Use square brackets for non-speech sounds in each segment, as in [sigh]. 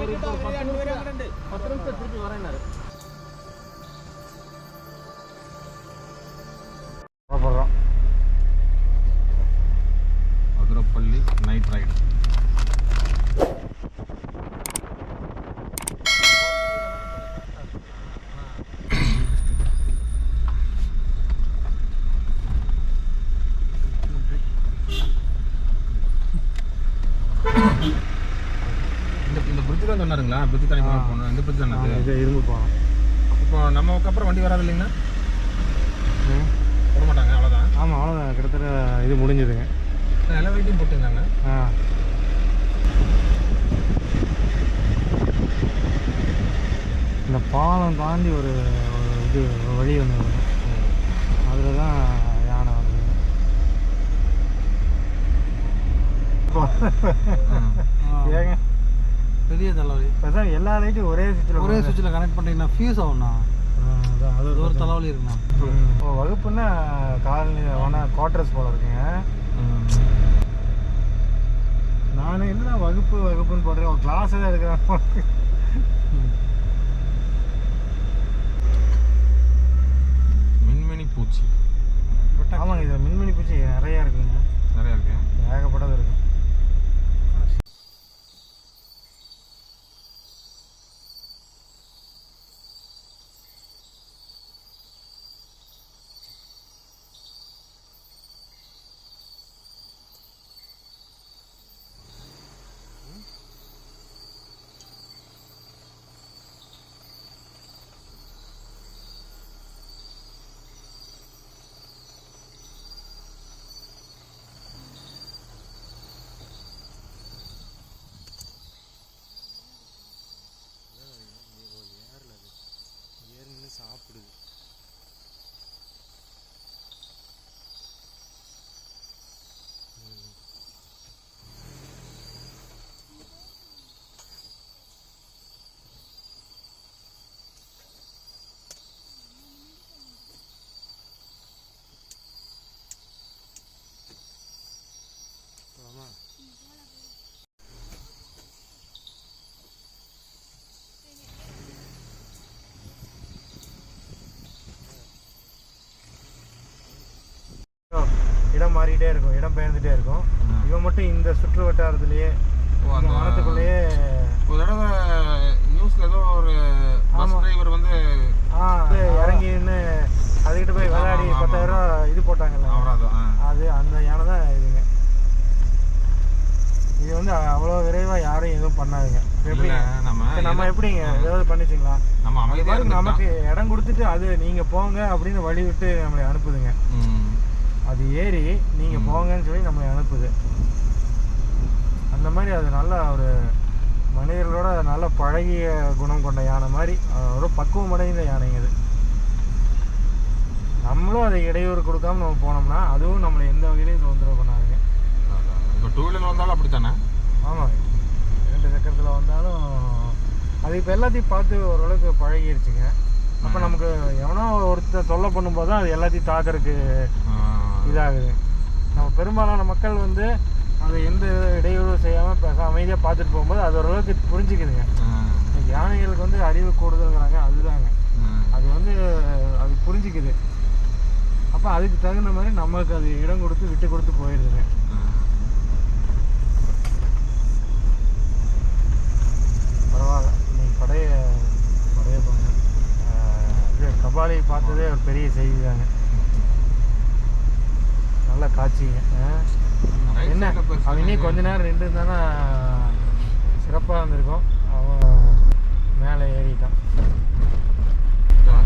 அவர் இப்போ ஒரு பத்து நிமிஷம் பத்து தான் சொன்னாருங்களா பிரிட்ஜ் தனி போகணும். இந்த பிரிட்ஜ் தானே? இது இரும்பு இப்போ நமக்கு அப்புறம் வண்டி வராது இல்லைங்கண்ணா விட மாட்டாங்க அவ்வளோதான் ஆமாம் அவ்வளோதான் கிட்டத்தட்ட இது முடிஞ்சதுங்க. எல்லா வெயிட்டையும் போட்டுருந்தாங்க ஆ. இந்த பாலம் தாண்டி ஒரு இது வழி ஒன்று வரும் அதில் தான் யானை வருது ஏங்க பெரிய தலைவலி. இப்போதான் எல்லா லைட்டும் ஒரே சுவிட்சில் ஒரே சுவிட்சில் கனெக்ட் பண்ணிங்கன்னா ஃபியூஸ் ஆகும்ண்ணா. அது ஒரு தலைவலி இருக்குண்ணா. இப்போ வகுப்புன்னா காலனி வேணா குவார்டர்ஸ் போல இருக்குங்க. நான் என்ன வகுப்பு வகுப்புன்னு போடுறேன்? ஒரு கிளாஸ் தான் எடுக்கிறேன் மின்மினி பூச்சி ஆமாங்க இதில் மின்மினி பூச்சி நிறையா இருக்குங்க நிறையா இருக்கு ஏகப்பட்டது இருக்கு ஏற்கனவே சாப்பிடுது இடம் மாறிட்டே இருக்கும் இடம் பெயர்ந்துட்டே இருக்கும். இவன் மட்டும் இந்த சுற்று வட்டாரத்திலேயே வனத்துக்குள்ளேயே ஒரு தடவை நியூஸ்ல ஏதோ ஒரு பஸ். டிரைவர் வந்து இறங்கின்னு அதுக்கிட்ட போய் விளையாடி பத்தாயிரம் ரூபா இது போட்டாங்கல்ல. அது அந்த யானை தான் இதுங்க. இது வந்து அவ்வளோ விரைவாக யாரும் எதுவும் பண்ணாதுங்க. எப்படிங்க நம்ம எப்படிங்க? ஏதாவது பண்ணிச்சிங்களா? நம்ம. நமக்கு இடம் கொடுத்துட்டு அது நீங்க போங்க அப்படின்னு வழி விட்டு நம்மளை அனுப்புதுங்க. அது ஏறி நீங்க ம். போங்கன்னு சொல்லி நம்மளை அனுப்புது அந்த மாதிரி அது நல்ல ஒரு மனிதர்களோட நல்ல பழகிய குணம் கொண்ட யானை மாதிரி ஒரு பக்குவம் அடைந்த யானைங்க இது நம்மளும் அதை இடையூறு கொடுக்காம நம்ம போனோம்னா அதுவும் நம்மளை எந்த வகையிலையும் தொந்தரவு பண்ணாதுங்க. இப்ப டூ வீலர் வந்தாலும் அப்படித்தானே ஆமாம் ரெண்டு சக்கரத்தில் வந்தாலும் அது இப்போ எல்லாத்தையும் பார்த்து ஓரளவுக்கு பழகிருச்சுங்க அப்போ. நமக்கு எவனோ ஒருத்தர் தொல்லை பண்ணும்போது தான் அது எல்லாத்தையும் தாக்கறதுக்கு. இதாகுது. நம்ம பெரும்பாலான மக்கள் வந்து அதை எந்த இடையூறு செய்யாமல் பேச அமைதியாக பார்த்துட்டு போகும்போது அது ஓரளவுக்கு புரிஞ்சுக்குதுங்க. யானைகளுக்கு வந்து அறிவு கூடுதல்ங்கிறாங்க அதுதாங்க. அது வந்து அது புரிஞ்சுக்குது. அப்போ அதுக்கு தகுந்த மாதிரி நமக்கு அது இடம் கொடுத்து விட்டு கொடுத்து போயிடுதுங்க. பரவாயில்ல. இன்னைக்கு படைய படைய பண்ண இது கபாலி பார்த்ததே ஒரு பெரிய செய்தி தாங்க. நல்ல. Right என்ன? அவன் இன்னும் கொஞ்ச நேரம் நின்று இருந்தானா சிறப்பாக இருந்திருக்கும். அவன் மேலே ஏறிட்டான்.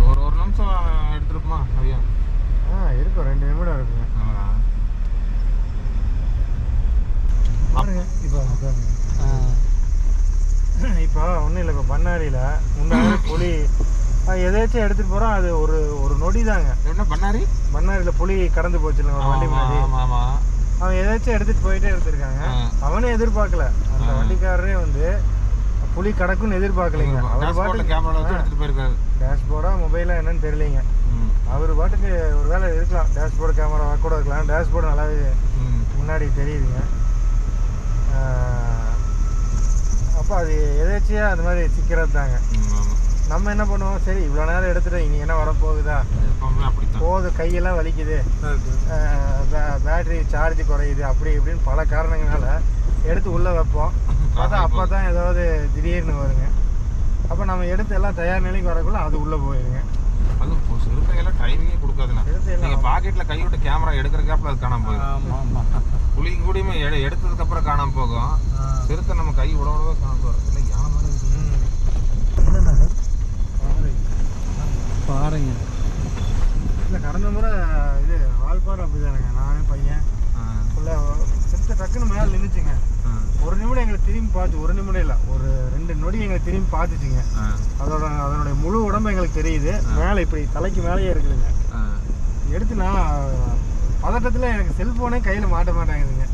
ஒரு ஒரு நிமிஷம் எடுத்துருப்போமா ஐயா ஆ இருக்கும். ரெண்டு நிமிடம் இருக்குங்க பாருங்க. இப்போ இப்போ ஒன்றும் இல்லை. இப்போ பண்ணாரியில் அது எதாச்சும் எடுத்துகிட்டு போகிறோம் அது ஒரு ஒரு நொடி தாங்க என்ன பண்ணாரி? மன்னாரியில் புலி கடந்து போச்சுங்க ஒரு வண்டி முன்னாடி. ஆமா அவன் ஏதாச்சும் எடுத்துட்டு போயிட்டே இருந்திருக்காங்க ஆ. அவனே எதிர்பார்க்கல. அந்த. வண்டிக்காரரே வந்து புலி கடக்குன்னு எதிர்பார்க்கலைங்க. அவர் பாட்டுக்கு கேமரா வச்சு எடுத்துட்டு போயிருக்காரு. டேஷ்போர்டா மொபைலா என்னன்னு தெரியலைங்க. அவர் பாட்டுக்கு ஒரு வேலை இருக்கலாம். டேஷ்போர்டு கேமரா கூட இருக்கலாம். டேஷ்போர்டு நல்லாவே. முன்னாடி தெரியுதுங்க. அப்போ அது எதேச்சியாக அது மாதிரி சிக்கிறது தாங்க. நம்ம என்ன பண்ணுவோம்? சரி இவ்வளோ நேரம் எடுத்துட்டு இனி என்ன வரப்போகுதா? போகுது கையெல்லாம் வலிக்குது. பேட்டரி சார்ஜ் குறையுது அப்படி இப்படின்னு பல காரணங்களால எடுத்து உள்ளே வைப்போம். பார்த்தா அப்போ தான் ஏதாவது திடீர்னு வருங்க. அப்போ நம்ம எடுத்து எல்லாம் தயார் நிலைக்கு வரக்குள்ள அது உள்ளே போயிருங்க. அதுவும் இப்போ சிறுத்தைகள்லாம் டைமிங்கே கொடுக்காதுண்ணா. சிறுத்தை எல்லாம் நீங்க பாக்கெட்ல கை விட்டு கேமரா எடுக்கிற கேப்ல அது காணாம போகுது. ஆமா ஆமா. புளியும் கூடியுமே எடு எடுத்ததுக்கு அப்புறம் காணாம போகும். சிறுத்தை நம்ம கை விட விடவே காணாம போகும் இல்லை யானை மாதிரி இருக்குது பாருங்க. இல்லை கடந்த முறை இது வால்பாறை அப்படிதானுங்க. நானே பையன். ஃபுல்லாக சிறுத்தை டக்குன்னு மேலே நின்றுச்சுங்க ஒரு நிமிடம் எங்களை திரும்பி பார்த்து ஒரு நிமிடம் இல்லை ஒரு ரெண்டு நொடி எங்களை திரும்பி பார்த்துச்சுங்க. அதோட அதனுடைய முழு உடம்பு எங்களுக்கு தெரியுது. மேலே இப்படி தலைக்கு மேலேயே இருக்குதுங்க. எடுத்து நான் பதட்டத்தில் எனக்கு செல்ஃபோனே கையில் மாட்ட மாட்டேங்குதுங்க.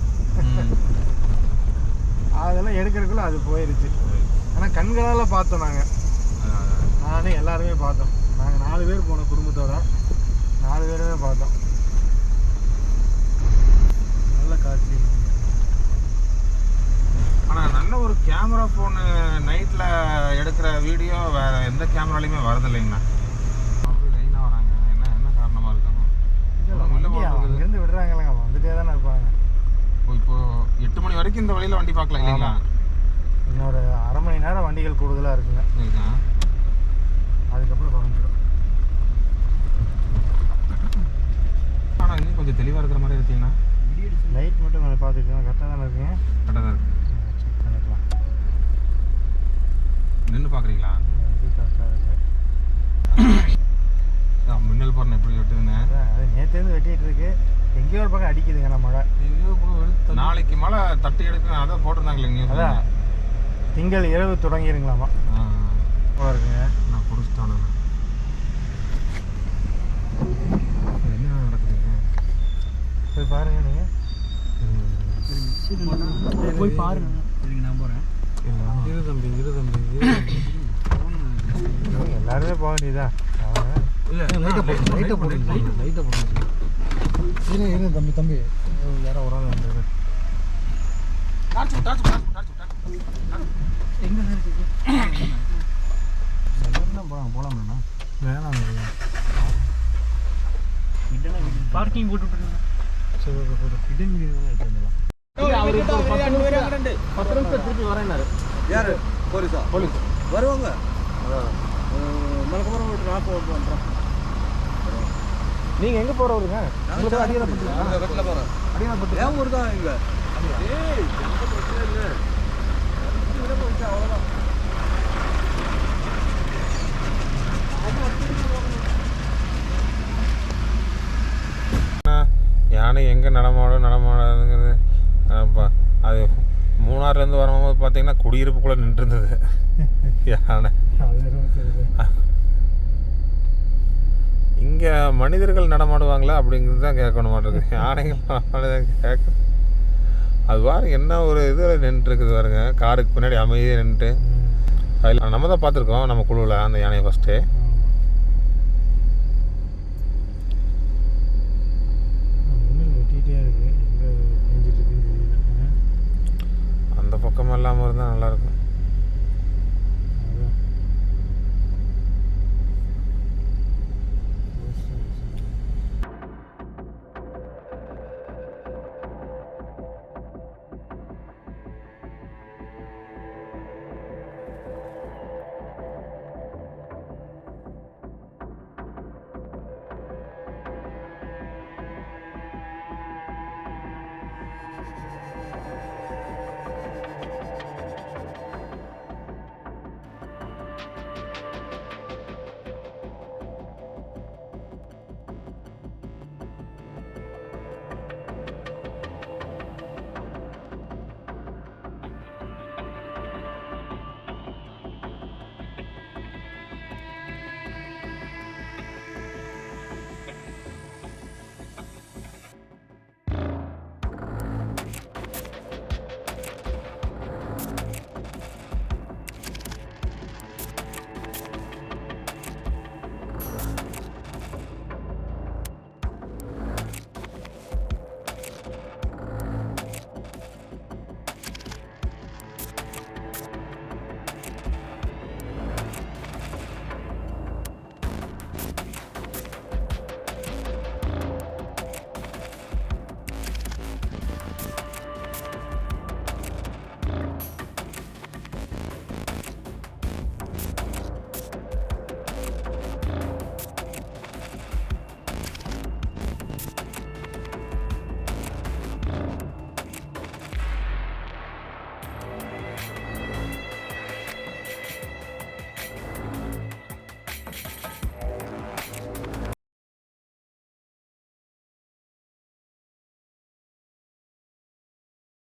அதெல்லாம் எடுக்கிறதுக்குள்ள அது போயிருச்சு. ஆனால் கண்களால் பார்த்தோம் நாங்கள் நானே எல்லாருமே பார்த்தோம். நாங்கள் நாலு பேர் போனோம் குடும்பத்தோட நாலு பேருமே பார்த்தோம். நல்ல காட்சி. ஆனா நல்ல ஒரு கேமரா ஃபோனு நைட்ல எடுக்கிற வீடியோ வேற எந்த கேமராலையுமே வரது இல்லைங்கண்ணா அப்படியே லைனா வராங்க. என்ன என்ன காரணமா இருக்காங்க உள்ள வண்டி போகிறது. அங்கேருந்து விடுறாங்களேங்க வந்துட்டே தானே இருப்பாங்க. இப்போ எட்டு மணி வரைக்கும் இந்த வழியில வண்டி பார்க்கலாம் இல்லைங்களா? இன்னொரு அரை மணி நேரம் வண்டிகள் கூடுதலாக இருக்குங்க. இருக்கா அதுக்கப்புறம் குறைஞ்சிடும் ஆனா இன்னும் கொஞ்சம் தெளிவா இருக்கிற மாதிரி இருக்கீங்கண்ணா லைட் மட்டும் கொஞ்சம் பார்த்துட்டு கரெக்டாக தானே இருக்குங்க கரெக்டாக தான் இருக்கு. செக் பண்ணிக்கலாம். நின்று பார்க்குறீங்களா? இது கரெக்டாக இருக்கு. மின்னல் போறேன் எப்படி விட்டுதுன்னு? அது நேற்றுலேருந்து வெட்டிட்டு இருக்கு. எங்கேயோ ஒரு பக்கம் அடிக்குதுங்க நம்ம மழை. நாளைக்கு மழை தட்டி எடுக்க அதான் போட்டிருந்தாங்களே நியூஸ் அதான். திங்கள் இரவு தொடங்கிருங்களாமா? போல இருக்குங்க நான் குடிச்சிட்டானு என்ன நடக்குதுங்க போய் பாருங்க நீங்கள் போய் பாருங்க. நான் போறேன். இரு தம்பி இரு தம்பி எல்லாருமே போக வேண்டியதா அவங்க இல்ல லைட்டை போட்டு லைட்டை போட்டு லைட்டை போட்டு இரு இரு தம்பி தம்பி. யாரோ ஒரு ஆள் எங்க இருக்கு? போலாம் போலாம்ண்ணா. வேணாம் பார்க்கிங் போட்டு சரி ஓகே இடன் வந்துடலாம் பத்து நிமிஷம் திருப்பி வரேன்னாரு. யாரு? போலீஸா? போலீஸ். வருவாங்க. மலக்கப்புறம் விட்டு நான் போட்டு வந்துடுறேன் நீங்கள் எங்கே போகிறவருங்க நாங்கள் வெட்டில் போகிறேன் ஏன் ஊர் தான் இங்கே. அவ்வளோதான் யானை எங்கே நடமாடும் நடமாடாதுங்கிறது. அது மூணாறுலேருந்து வரும்போது பார்த்தீங்கன்னா குடியிருப்புக்குள்ளே நின்றுருந்தது. [laughs] யானை. இங்கே மனிதர்கள் நடமாடுவாங்களா அப்படிங்கிறது தான் கேட்கணும் மாட்டேங்குது யானைகள் நடமாடுதான் கேட்க அது பாருங்க என்ன ஒரு இதில் நின்றுருக்குது பாருங்க. காருக்கு பின்னாடி அமைதியாக நின்றுட்டு. அதில் நம்ம தான் பார்த்துருக்கோம் நம்ம குழுவில் அந்த யானையை ஃபஸ்ட்டு மின்னல் வெட்டிகிட்டே இருக்கு எங்கே பெஞ்சிட்டு இருக்குன்னு தெரியல அந்த பக்கம் இல்லாமல் இருந்தால் நல்லாயிருக்கும்